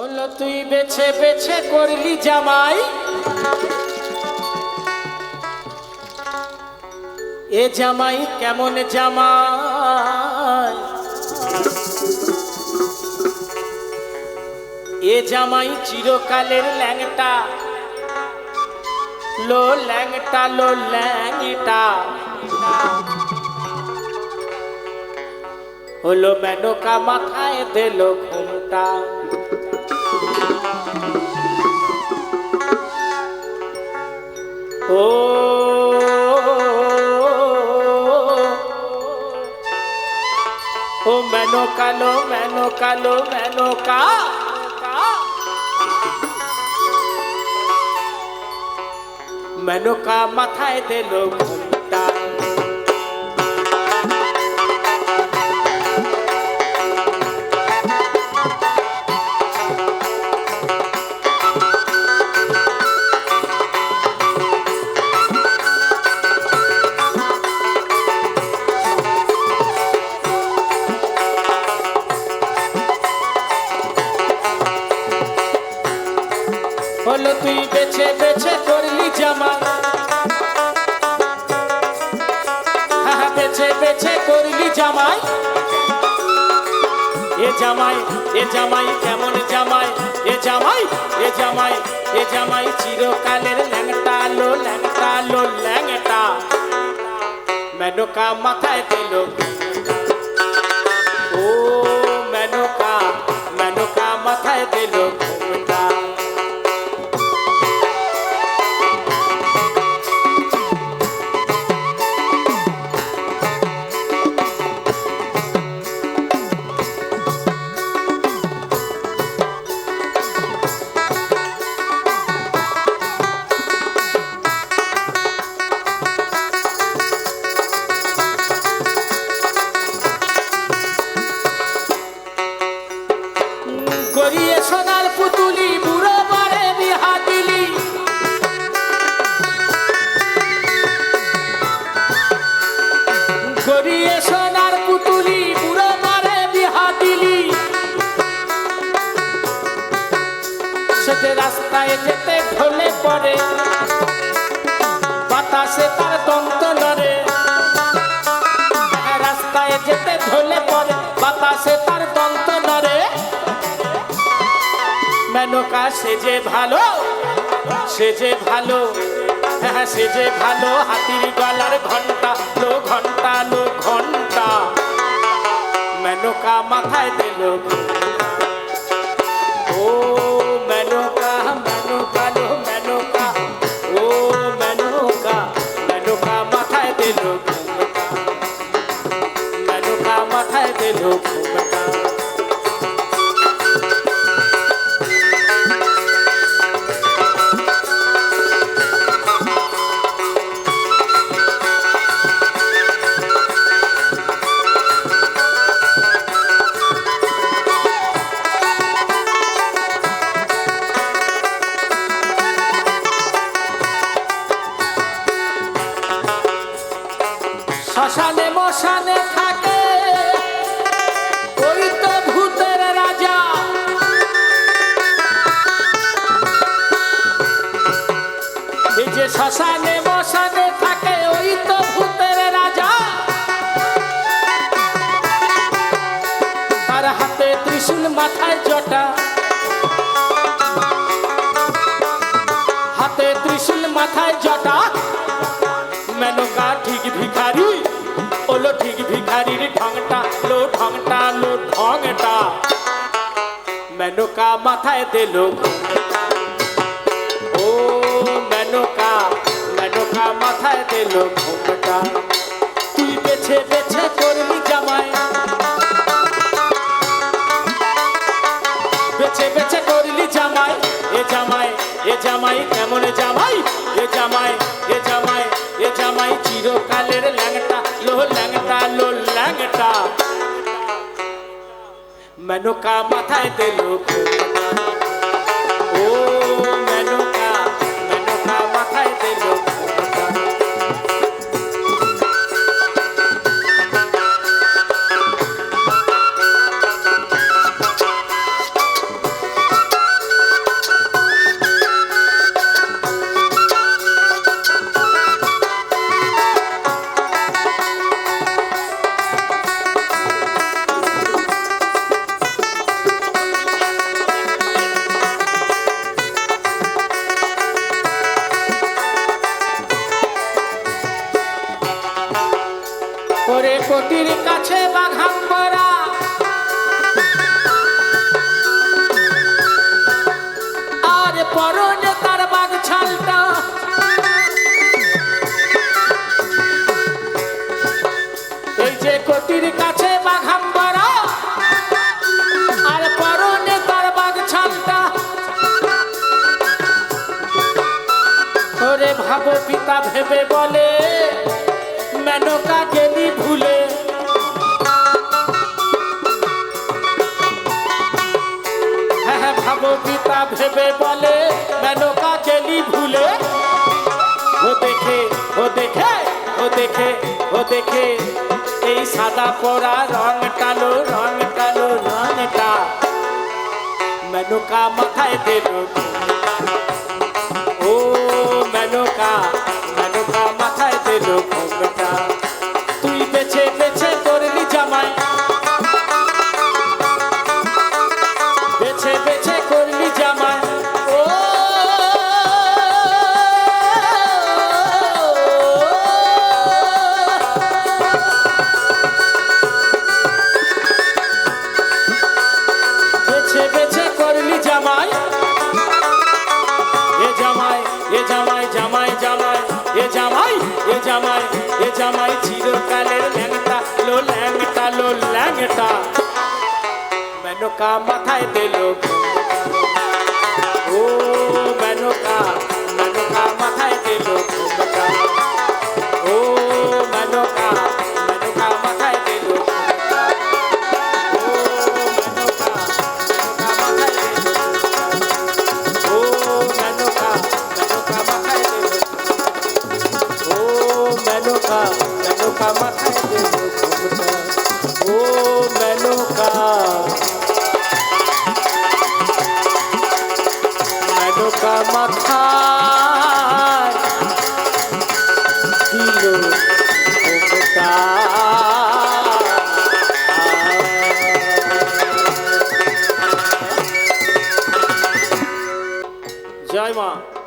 হলো তুই বেছে বেছে করলি জামাই। এ জামাই কেমন জামাই? এ জামাই চিরকালের ল্যাংটা। লো ল্যাংটা লো ল্যাংটা। হলো মেনকা মাথায় দিল ঘুমটা। ও ও মেনো কালো মেনো কা মেনো কা মাথায় দিল জামাই? এ জামাই এ জামাই, কেমন জামাই? এ জামাই এ জামাই এ জামাই চিরকালের ল্যাংটা লো ল্যাংটা লো, ল্যাংটা। মেনকা মাথায় দিল। রাস্তায় যেতে ঢলে পড়ে। বাতাসে তার দন্ত নড়ে। রাস্তায় যেতে ঢলে পড়ে, বাতাসে তার দন্ত নড়ে। মেনকা সে যে ভালো, সে যে ভালো হ্যাঁ সে যে ভালো, হাতির গলার ঘণ্টা লো ঘণ্টা লো ঘণ্টা মেনকা মাথায় দিল শ্মশানে মশানে থাকে ওই তো ভূতের রাজা। তার হাতে ত্রিশূল মাথায় জটা। হাতে ত্রিশূল মাথায় জটা। মেনকা ঠিক ভিখারি, ওলো ঠিক ভিখারির ঢংটা, লো ঢংটা লো ঢংটা। মেনকা মাথায় দিল। ও মেনকা মেনকা মাথায় দিল ঘুমটা। তুই বেছে বেছে করলি জামাই। বেছে বেছে করলি জামাই। এ জামাই এ জামাই, কেমন জামাই? এ জামাই এ জামাই এ জামাই, চিরকালের ল্যাংটা। লো ল্যাংটা লো ল্যাংটা। মেনকা মাথায় দিল ও ওরে কোটির কাছে বাঘাম্বরা আর পরনে তার বাঘ ছালটা। এই যে কোটির কাছে বাঘাম্বরা আর ভাবো পিতা ভেবে বলে মেনকা গেলি ভুলে। হ্যাঁ হ্যাঁ ভাবো পিতা ভেবে বলে মেনকা গেলি ভুলে। ও দেখে ও দেখে ও দেখে এই সাদা পরা রং টালো রং টালো রংটা মেনকা মাথায় দিল ও মেনকা মাথায় দিল ঘোমটা চিরকালের ল্যাংটা, লো ল্যাংটা লো ল্যাংটা। মেনকা মাথায় দিল ও মেনকা মেনকা মাথায় দিল ও মেনকা মেনকা মাথায় মেনকা দিল জয় মা।